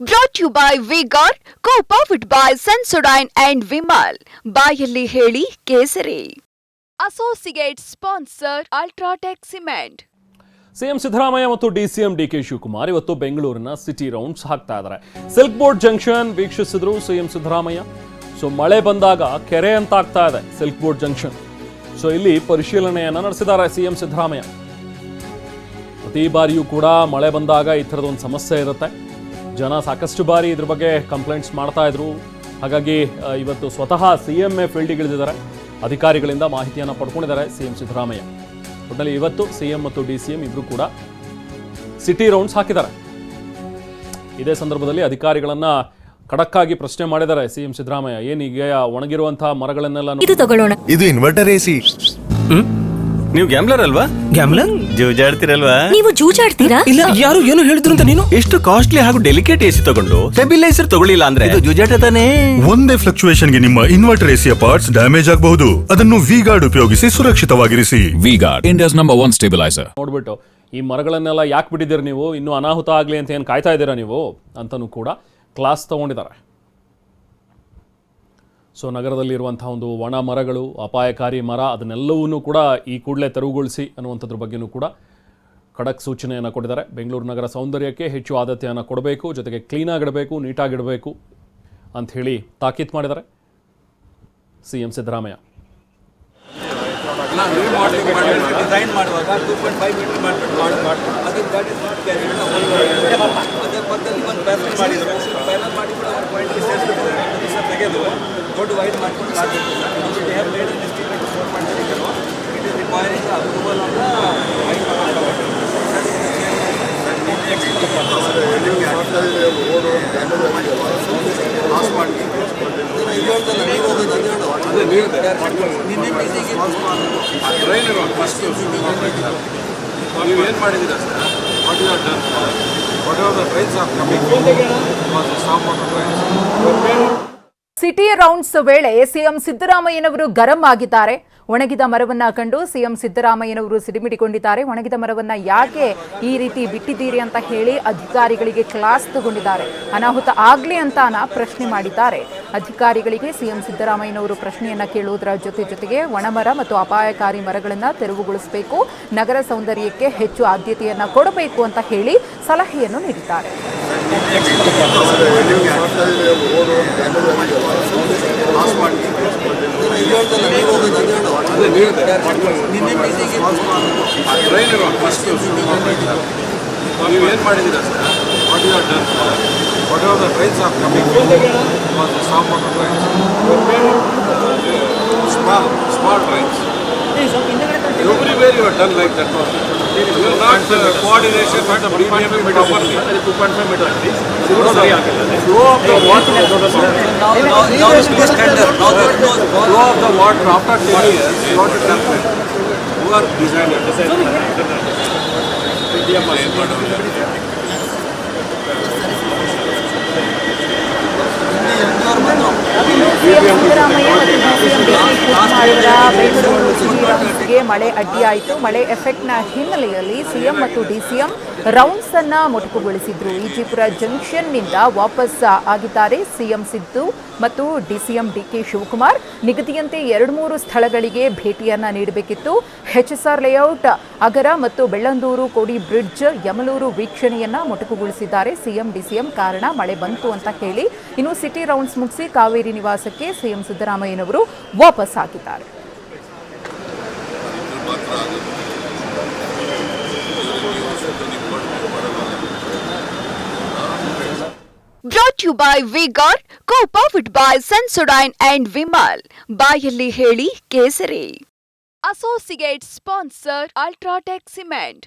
Brought you by V-Guard co powered by Sensodyne and Vimal ಬಾಯಲ್ಲಿ ಹೇಳಿ ಕೇಸರಿ. Associate sponsor UltraTech cement CM Siddaramaiah ಮತ್ತು DCM D K Shivakumar ಇವತ್ತು ಬೆಂಗಳೂರಿನ city rounds ಹಾಕ್ತಾ ಇದ್ದಾರೆ. ಸಿಲ್ಕ್ ಬೋರ್ಡ್ ಜಂಕ್ಷನ್ ವೀಕ್ಷಿಸಿದ್ರು ಸಿಎಂ ಸಿದ್ದರಾಮಯ್ಯ. ಸೊ ಮಳೆ ಬಂದಾಗ ಕೆರೆ ಅಂತ ಆಗ್ತಾ ಇದೆ ಸಿಲ್ಕ್ ಬೋರ್ಡ್ ಜಂಕ್ಷನ್. ಸೊ ಇಲ್ಲಿ ಪರಿಶೀಲನೆಯನ್ನ ನಡೆಸಿದ್ದಾರೆ ಸಿಎಂ ಸಿದ್ದರಾಮಯ್ಯ. ಪ್ರತಿ ಬಾರಿಯೂ ಕೂಡ ಮಳೆ ಬಂದಾಗ ಈ ಥರದೊಂದು ಸಮಸ್ಯೆ ಇರುತ್ತೆ. ಜನ ಸಾಕಷ್ಟು ಬಾರಿ ಇದ್ರ ಬಗ್ಗೆ ಕಂಪ್ಲೇಂಟ್ಸ್ ಮಾಡ್ತಾ ಇದ್ರು. ಹಾಗಾಗಿ ಇವತ್ತು ಸ್ವತಃ ಸಿ ಎಂ ಎ ಫೀಲ್ಡಿಗಿಳಿದಿದ್ದಾರೆ. ಅಧಿಕಾರಿಗಳಿಂದ ಮಾಹಿತಿಯನ್ನು ಪಡ್ಕೊಂಡಿದ್ದಾರೆ ಸಿ ಎಂ ಸಿದ್ದರಾಮಯ್ಯ. ಒಟ್ಟಿನಲ್ಲಿ ಇವತ್ತು ಸಿ ಎಂ ಮತ್ತು ಡಿ ಸಿ ಎಂ ಇಬ್ಬರು ಕೂಡ ಸಿಟಿ ರೌಂಡ್ಸ್ ಹಾಕಿದ್ದಾರೆ. ಇದೇ ಸಂದರ್ಭದಲ್ಲಿ ಅಧಿಕಾರಿಗಳನ್ನ ಖಡಕ್ಕಾಗಿ ಪ್ರಶ್ನೆ ಮಾಡಿದ್ದಾರೆ ಸಿ ಎಂ ಸಿದ್ದರಾಮಯ್ಯ. ಏನೀಗ ಒಣಗಿರುವಂತಹ ಮರಗಳನ್ನೆಲ್ಲ ಇದು ತಗೊಳ್ಳೋಣ. ಇದು ಇನ್ವರ್ಟರ್ ಎಸಿ ನೀವು ಗ್ಯಾಮ್ಲರ್ ಅಲ್ವಾ? ಗ್ಯಾಮ್ಲರ್ ಜೂಜಾಡ್ತಿರಲ್ವಾ? ನೀವು ಜೂಜಾಡ್ತೀರಾ? ಇಲ್ಲ ಯಾರು ಏನು ಹೇಳಿದ್ರು ಅಂತ ನೀನು? ಎಷ್ಟು ಕಾಸ್ಟ್ಲಿ ಹಾಗೂ ಡೆಲಿಕೇಟ್ ಎಸಿ ತಗೊಂಡು ಸ್ಟೆಬಿಲೈಸರ್ ತಗೊಳ್ಳಿಲ್ಲ ಅಂದ್ರೆ? ಇದು ಜೂಜಾಟ ತಾನೇ? ಒಂದೇ ಫ್ಲಕ್ಚುಯೇಷನ್ಗೆ ನಿಮ್ಮ ಇನ್ವರ್ಟರ್ ಎಸಿಯ ಪಾರ್ಟ್ಸ್ ಡ್ಯಾಮೇಜ್ ಆಗಬಹುದು. ಅದನ್ನು ವಿಗಾರ್ಡ್ ಉಪಯೋಗಿಸಿ ಸುರಕ್ಷಿತವಾಗಿರಿಸಿ. V-Guard, number number one stabilizer. ನೋಡ್ಬಿಟ್ಟು ಈ ಮರಗಳನ್ನೆಲ್ಲ ಯಾಕೆ ಬಿಟ್ಟಿದ್ದೀರಿ ನೀವು? ಇನ್ನೂ ಅನಾಹುತ ಆಗಲಿ ಅಂತ ಏನು ಕಾಯ್ತಾ ಇದ್ದೀರಾ ನೀವು? ಅಂತಲೂ ಕೂಡ ಕ್ಲಾಸ್ ತಗೊಂಡಿದ್ದಾರೆ. ಸೊ ನಗರದಲ್ಲಿರುವಂತಹ ಒಂದು ಒಣ ಮರಗಳು, ಅಪಾಯಕಾರಿ ಮರ, ಅದನ್ನೆಲ್ಲವನ್ನೂ ಕೂಡ ಈ ಕೂಡಲೇ ತೆರವುಗೊಳಿಸಿ ಅನ್ನುವಂಥದ್ರ ಬಗ್ಗೆನೂ ಕೂಡ ಖಡಕ್ ಸೂಚನೆಯನ್ನು ಕೊಟ್ಟಿದ್ದಾರೆ. ಬೆಂಗಳೂರು ನಗರ ಸೌಂದರ್ಯಕ್ಕೆ ಹೆಚ್ಚು ಆದ್ಯತೆಯನ್ನು ಕೊಡಬೇಕು, ಜೊತೆಗೆ ಕ್ಲೀನಾಗಿಡಬೇಕು, ನೀಟಾಗಿಡಬೇಕು ಅಂಥೇಳಿ ತಾಕೀತು ಮಾಡಿದ್ದಾರೆ. ಸಿ ಎಂ ಸಿದ್ದರಾಮಯ್ಯ ಮಾಡಿದ್ರು ಪ್ಯಾನಲ್ ಮಾಡಿ ಕೂಡ ಒಂದು ಪಾಯಿಂಟ್ ತೆಗೆದು ದೊಡ್ಡ ವೈಡ್ ಮಾಡ್ಕೊಂಡು ಮಾಡಬೇಕು it is requiring approval wide ನೀವು ಮಾಡಿದ್ದೀರಾ sir what you done what are the trains are coming stop trains city rounds ವೇಳೆ ಸಿಎಂ ಸಿದ್ದರಾಮಯ್ಯನವರು ಗರಂ ಆಗಿದ್ದಾರೆ. ಒಣಗಿದ ಮರವನ್ನ ಕಂಡು ಸಿಎಂ ಸಿದ್ದರಾಮಯ್ಯನವರು ಸಿಡಿಮಿಡಿಕೊಂಡಿದ್ದಾರೆ. ಒಣಗಿದ ಮರವನ್ನ ಯಾಕೆ ಈ ರೀತಿ ಬಿಟ್ಟಿದ್ದೀರಿ ಅಂತ ಹೇಳಿ ಅಧಿಕಾರಿಗಳಿಗೆ ಕ್ಲಾಸ್ ತಗೊಂಡಿದ್ದಾರೆ. ಅನಾಹುತ ಆಗ್ಲಿ ಅಂತಾನ ಪ್ರಶ್ನೆ ಮಾಡಿದ್ದಾರೆ. ಅಧಿಕಾರಿಗಳಿಗೆ ಸಿಎಂ ಸಿದ್ದರಾಮಯ್ಯನವರು ಪ್ರಶ್ನೆಯನ್ನ ಕೇಳುವುದರ ಜೊತೆ ಜೊತೆಗೆ ಒಣಮರ ಮತ್ತು ಅಪಾಯಕಾರಿ ಮರಗಳನ್ನ ತೆರವುಗೊಳಿಸಬೇಕು, ನಗರ ಸೌಂದರ್ಯಕ್ಕೆ ಹೆಚ್ಚು ಆದ್ಯತೆಯನ್ನ ಕೊಡಬೇಕು ಅಂತ ಹೇಳಿ ಸಲಹೆಯನ್ನು ನೀಡಿದ್ದಾರೆ. ಟ್ರೈನ್ ಇರೋ ಫಸ್ಟ್ ನೀವು ಏನು ಮಾಡಿದ್ದೀರಾ sir what you done what are the trains are coming stop trains small small trains Everywhere you have done like that one. You are not uh, coordination the water after 10 years, not a temple. Who are designers? ಮಳೆ ಅಡ್ಡಿಯಾಯಿತು ಮಳೆ ಎಫೆಕ್ಟ್ನ ಹಿನ್ನೆಲೆಯಲ್ಲಿ CM ಮತ್ತು DCM rounds ಅನ್ನ ಮೊಟಕುಗೊಳಿಸಿದ್ರು ಈಜಿಪುರ ಜಂಕ್ಷನ್ನಿಂದ ವಾಪಸ್ ಆಗಿದ್ದಾರೆ CM Siddu ಮತ್ತು DCM D K Shivakumar ನಿಗದಿಯಂತೆ ಎರಡು ಮೂರು ಸ್ಥಳಗಳಿಗೆ ಭೇಟಿಯನ್ನ ನೀಡಬೇಕಿತ್ತು. ಎಚ್ಎಸ್ಆರ್ ಲೇಔಟ್, ಅಗರ ಮತ್ತು ಬೆಳ್ಳಂದೂರು ಕೋಡಿ ಬ್ರಿಡ್ಜ್, ಯಮಲೂರು ವೀಕ್ಷಣೆಯನ್ನ ಮೊಟಕುಗೊಳಿಸಿದ್ದಾರೆ. ಸಿಎಂ, ಡಿಸಿಎಂ, ಕಾರಣ ಮಳೆ ಬಂತು ಅಂತ ಹೇಳಿ ಇನ್ನು ಸಿಟಿ ರೌಂಡ್ಸ್ ಮುಗಿಸಿ ಕಾವೇರಿ ನಿವಾಸಕ್ಕೆ ಸಿಎಂ ಸಿದ್ದರಾಮಯ್ಯನವರು ವಾಪಸ್ ಆಗಿದ್ದಾರೆ brought you by V-Guard co powered by Sensodyne and Vimal ಬಾಯಲ್ಲಿ ಹೇಳಿ ಕೇಸರಿ. Associate sponsor UltraTech cement